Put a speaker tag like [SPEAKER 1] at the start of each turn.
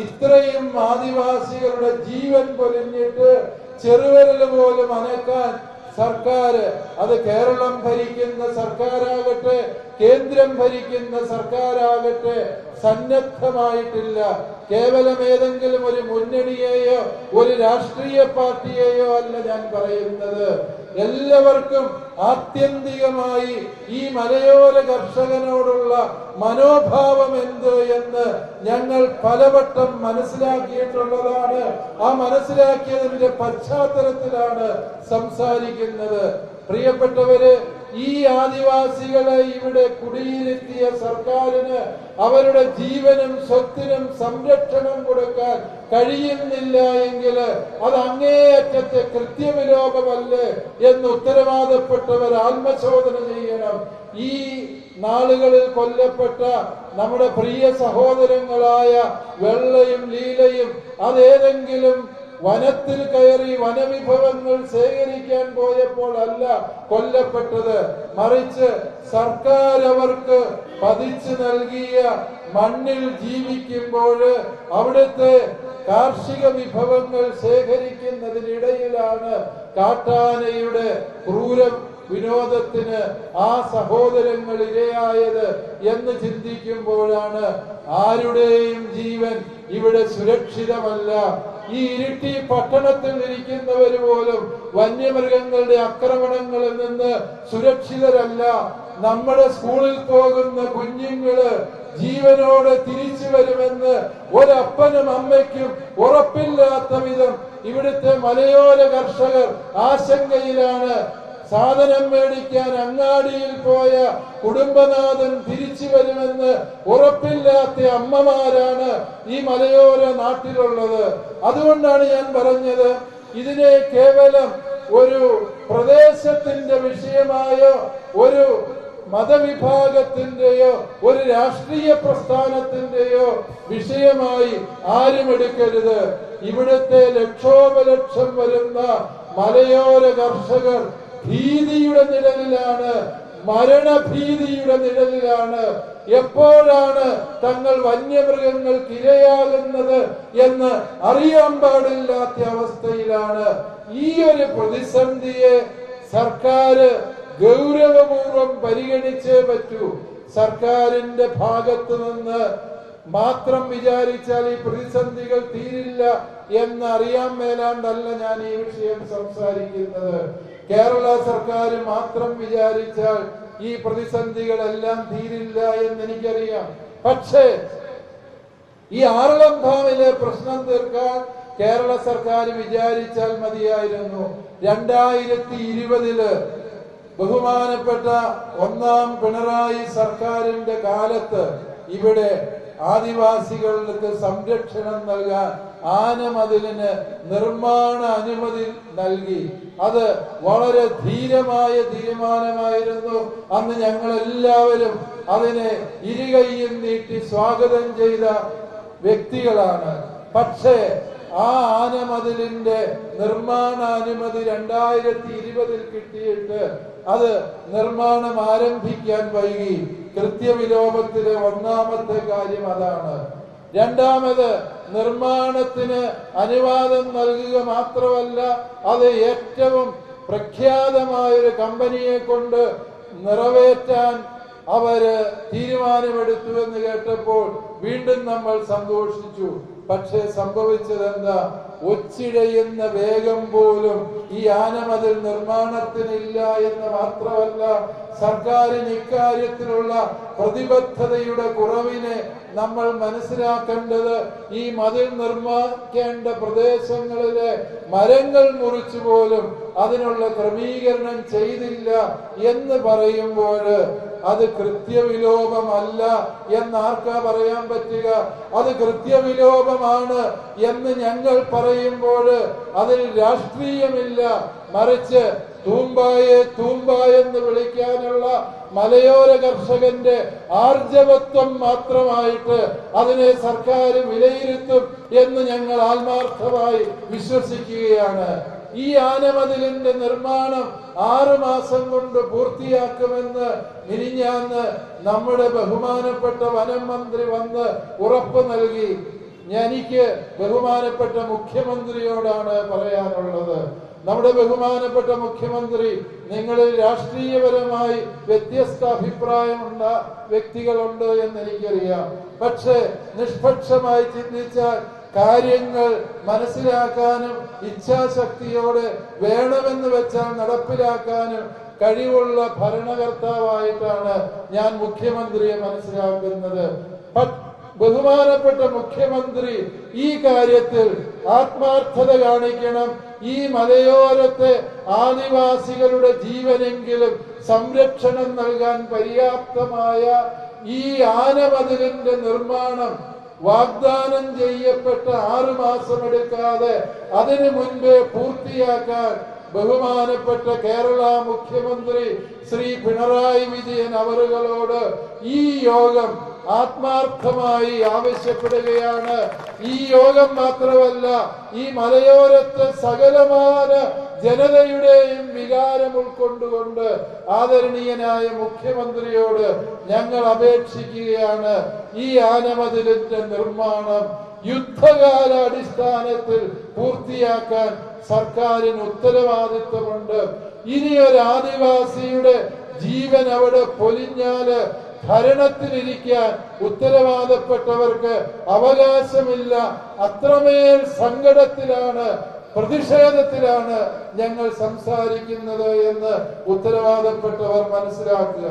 [SPEAKER 1] ഇത്രയും ആദിവാസികളുടെ ജീവൻ പൊലിഞ്ഞിട്ട് ചെറുവിരൽ പോലും അനക്കാൻ സർക്കാർ അത് കേരളം ഭരിക്കുന്ന സർക്കാരാകട്ടെ കേന്ദ്രം ഭരിക്കുന്ന സർക്കാരാകട്ടെ സന്നദ്ധമായിട്ടില്ല. കേവലം ഏതെങ്കിലും ഒരു മുന്നണിയെയോ ഒരു രാഷ്ട്രീയ പാർട്ടിയെയോ അല്ല ഞാൻ പറയുന്നത്. എല്ലാവർക്കും ആത്യന്തികമായി ഈ മലയോര കർഷകനോടുള്ള മനോഭാവം എന്ത് എന്ന് ഞങ്ങൾ പലവട്ടം മനസ്സിലാക്കിയിട്ടുള്ളതാണ്. ആ മനസ്സിലാക്കിയതിന്റെ പശ്ചാത്തലത്തിലാണ് സംസാരിക്കുന്നത്. പ്രിയപ്പെട്ടവര് ഈ ആദിവാസികളെ ഇവിടെ കുടിയിരുത്തിയ സർക്കാരിന് അവരുടെ ജീവനും സ്വത്തിനും സംരക്ഷണം കൊടുക്കാൻ കഴിയുന്നില്ല എങ്കിൽ അത് അങ്ങേയറ്റത്തെ കൃത്യവിലോപമല്ലേ എന്ന് ഉത്തരവാദപ്പെട്ടവർ ആത്മശോധന ചെയ്യണം. ഈ നാളുകളിൽ കൊല്ലപ്പെട്ട നമ്മുടെ പ്രിയ സഹോദരങ്ങളായ വെള്ളയും ലീലയും അതേതെങ്കിലും വനത്തിൽ കയറി വനവിഭവങ്ങൾ ശേഖരിക്കാൻ പോയപ്പോൾ അല്ല കൊല്ലപ്പെട്ടത്. മറിച്ച് സർക്കാർ അവർക്ക് പതിച്ചു നൽകിയ മണ്ണിൽ ജീവിക്കുമ്പോൾ അവിടുത്തെ കാർഷിക വിഭവങ്ങൾ ശേഖരിക്കുന്നതിനിടയിലാണ് കാട്ടാനയുടെ ക്രൂര വിനോദത്തിന് ആ സഹോദരങ്ങൾ ഇരയായത് എന്ന് ചിന്തിക്കുമ്പോഴാണ് ആരുടെയും ജീവൻ ഇവിടെ സുരക്ഷിതമല്ല. ഈ ഇരുട്ടി പട്ടണത്തിൽ ഇരിക്കുന്നവർ പോലും വന്യമൃഗങ്ങളുടെ ആക്രമണങ്ങളിൽ നിന്ന് സുരക്ഷിതരല്ല. നമ്മുടെ സ്കൂളിൽ പോകുന്ന കുഞ്ഞുങ്ങൾ ജീവനോടെ തിരിച്ചു വരുമെന്ന് ഒരപ്പനും അമ്മയ്ക്കും ഉറപ്പില്ലാത്ത വിധം ഇവിടുത്തെ മലയോര കർഷകർ ആശങ്കയിലാണ്. സാധനം മേടിക്കാൻ അങ്ങാടിയിൽ പോയ കുടുംബനാഥൻ തിരിച്ചു വരുമെന്ന് ഉറപ്പില്ലാത്ത അമ്മമാരാണ് ഈ മലയോര നാട്ടിലുള്ളത്. അതുകൊണ്ടാണ് ഞാൻ പറഞ്ഞത് ഇതിനെ കേവലം ഒരു പ്രദേശത്തിന്റെ വിഷയമായോ ഒരു മതവിഭാഗത്തിന്റെയോ ഒരു രാഷ്ട്രീയ പ്രസ്ഥാനത്തിന്റെയോ വിഷയമായി ആരും എടുക്കരുത്. ഇവിടുത്തെ ലക്ഷോപലക്ഷം വരുന്ന മലയോര കർഷകർ ഭീതിയുടെ നിഴലിലാണ് മരണഭീതിയുടെ നിഴലിലാണ്. എപ്പോഴാണ് തങ്ങൾ വന്യമൃഗങ്ങൾക്ക് ഇരയാകുന്നത് എന്ന് അറിയാൻ പാടില്ലാത്ത അവസ്ഥയിലാണ് ഈ ഒരു പ്രതിസന്ധിയെ സർക്കാർ ഗൗരവപൂർവം പരിഗണിച്ചേ പറ്റൂ. സർക്കാരിന്റെ ഭാഗത്ത് നിന്ന് മാത്രം വിചാരിച്ചാൽ ഈ പ്രതിസന്ധികൾ തീരില്ല എന്ന് അറിയാൻ മേലാണ്ടല്ല ഞാൻ ഈ വിഷയം സംസാരിക്കുന്നത്. കേരള സർക്കാർ മാത്രം വിചാരിച്ചാൽ ഈ പ്രതിസന്ധികളെല്ലാം തീരില്ല എന്ന് എനിക്കറിയാം പക്ഷേ ഈ ആറളം ഭാവിലെ പ്രശ്നം തീർക്കാൻ കേരള സർക്കാർ വിചാരിച്ചാൽ മതിയായിരുന്നു. രണ്ടായിരത്തി ഇരുപതിൽ ബഹുമാനപ്പെട്ട ഒന്നാം പിണറായി സർക്കാരിന്റെ കാലത്ത് ഇവിടെ ആദിവാസികൾക്ക് സംരക്ഷണം നൽകാൻ ആനമതിലിന് നിർമ്മാണ അനുമതി നൽകി. അത് വളരെ ധീരമായ തീരുമാനമായിരുന്നു. അന്ന് ഞങ്ങൾ എല്ലാവരും അതിനെ ഇരുകൈയും നീട്ടി സ്വാഗതം ചെയ്ത വ്യക്തികളാണ്. പക്ഷേ ആ ആനമതിലിന്റെ നിർമ്മാണാനുമതി രണ്ടായിരത്തി ഇരുപതിൽ കിട്ടിയിട്ട് അത് നിർമ്മാണം ആരംഭിക്കാൻ വൈകി. കൃത്യവിലോപത്തിലെ ഒന്നാമത്തെ കാര്യം അതാണ്. രണ്ടാമത് നിർമ്മാണത്തിന് അനുവാദം നൽകുക മാത്രമല്ല അത് ഏറ്റവും പ്രഖ്യാതമായ ഒരു കമ്പനിയെ കൊണ്ട് നിറവേറ്റാൻ അവർ തീരുമാനമെടുത്തു എന്ന് കേട്ടപ്പോൾ വീണ്ടും നമ്മൾ സന്തോഷിച്ചു. പക്ഷേ സംഭവിച്ചത് എന്താ ഒച്ചിഴയുന്ന വേഗം പോലും ഈ ആനമതിൽ നിർമ്മാണത്തിനില്ല എന്ന് മാത്രമല്ല സർക്കാരിന് ഇക്കാര്യത്തിലുള്ള പ്രതിബദ്ധതയുടെ കുറവിനെ നമ്മൾ മനസ്സിലാക്കേണ്ടത് ഈ മതിൽ നിർമ്മിക്കേണ്ട പ്രദേശങ്ങളിലെ മരങ്ങൾ മുറിച്ചു പോലും അതിനുള്ള ക്രമീകരണം ചെയ്തില്ല എന്ന് പറയുമ്പോൾ അത് കൃത്യവിലോപമല്ല എന്ന് ആർക്കാ പറയാൻ പറ്റുക. അത് കൃത്യവിലോപമാണ് എന്ന് ഞങ്ങൾ പറയുമ്പോൾ അതിൽ രാഷ്ട്രീയമില്ല. മറിച്ച് തൂമ്പായെ തൂമ്പ എന്ന് വിളിക്കാനുള്ള മലയോര കർഷകന്റെ ആർജവത്വം മാത്രമായിട്ട് അതിനെ സർക്കാർ വിലയിരുത്തും എന്ന് ഞങ്ങൾ ആത്മാർത്ഥമായി വിശ്വസിക്കുകയാണ്. ഈ ആനമതിലിന്റെ നിർമ്മാണം ആറു മാസം കൊണ്ട് പൂർത്തിയാക്കുമെന്ന് മിനിഞ്ഞാന്ന് നമ്മുടെ ബഹുമാനപ്പെട്ട വനം മന്ത്രി വന്ന് ഉറപ്പ് നൽകി. എനിക്ക് ബഹുമാനപ്പെട്ട മുഖ്യമന്ത്രിയോടാണ് പറയാനുള്ളത്. നമ്മുടെ ബഹുമാനപ്പെട്ട മുഖ്യമന്ത്രി നിങ്ങളിൽ രാഷ്ട്രീയപരമായി വ്യത്യസ്ത അഭിപ്രായമുള്ള വ്യക്തികളുണ്ട് എന്ന് എനിക്കറിയാം പക്ഷേ നിഷ്പക്ഷമായി ചിന്തിച്ചാൽ കാര്യങ്ങൾ മനസ്സിലാക്കാനും ഇച്ഛാശക്തിയോടെ വേണമെന്ന് വെച്ചാൽ നടപ്പിലാക്കാനും കഴിവുള്ള ഭരണകർത്താവായിട്ടാണ് ഞാൻ മുഖ്യമന്ത്രിയെ മനസ്സിലാക്കുന്നത്. ബഹുമാനപ്പെട്ട മുഖ്യമന്ത്രി ഈ കാര്യത്തിൽ ആത്മാർത്ഥത കാണിക്കണം. ഈ മലയോരത്തെ ആദിവാസികളുടെ ജീവനെങ്കിലും സംരക്ഷണം നൽകാൻ പര്യാപ്തമായ ഈ ആനമതിലിന്റെ നിർമ്മാണം വാഗ്ദാനം ചെയ്യപ്പെട്ട ആറു മാസം എടുക്കാതെ അതിനു മുൻപേ പൂർത്തിയാക്കാൻ ബഹുമാനപ്പെട്ട കേരള മുഖ്യമന്ത്രി ശ്രീ പിണറായി വിജയൻ അവറുകളോട് ഈ യോഗം ആത്മാർത്ഥമായി ആവശ്യപ്പെടുകയാണ്. ഈ യോഗം മാത്രമല്ല ഈ മലയോരത്തെ സകലമാന ജനതയുടെയും വികാരം ഉൾക്കൊണ്ടുകൊണ്ട് ആദരണീയനായ മുഖ്യമന്ത്രിയോട് ഞങ്ങൾ അപേക്ഷിക്കുകയാണ്. ഈ ആനമതിലിന്റെ നിർമ്മാണം യുദ്ധകാല അടിസ്ഥാനത്തിൽ പൂർത്തിയാക്കാൻ സർക്കാരിന് ഉത്തരവാദിത്വമുണ്ട്. ഇനി ഒരു ആദിവാസിയുടെ ജീവൻ അവിടെ പൊലിഞ്ഞാൽ ഭരണത്തിലിരിക്കാൻ ഉത്തരവാദപ്പെട്ടവർക്ക് അവകാശമില്ല. അത്രമേൽ സങ്കടത്തിലാണ് പ്രതിഷേധത്തിലാണ് ഞങ്ങൾ സംസാരിക്കുന്നത് എന്ന് ഉത്തരവാദപ്പെട്ടവർ മനസ്സിലാക്കുക.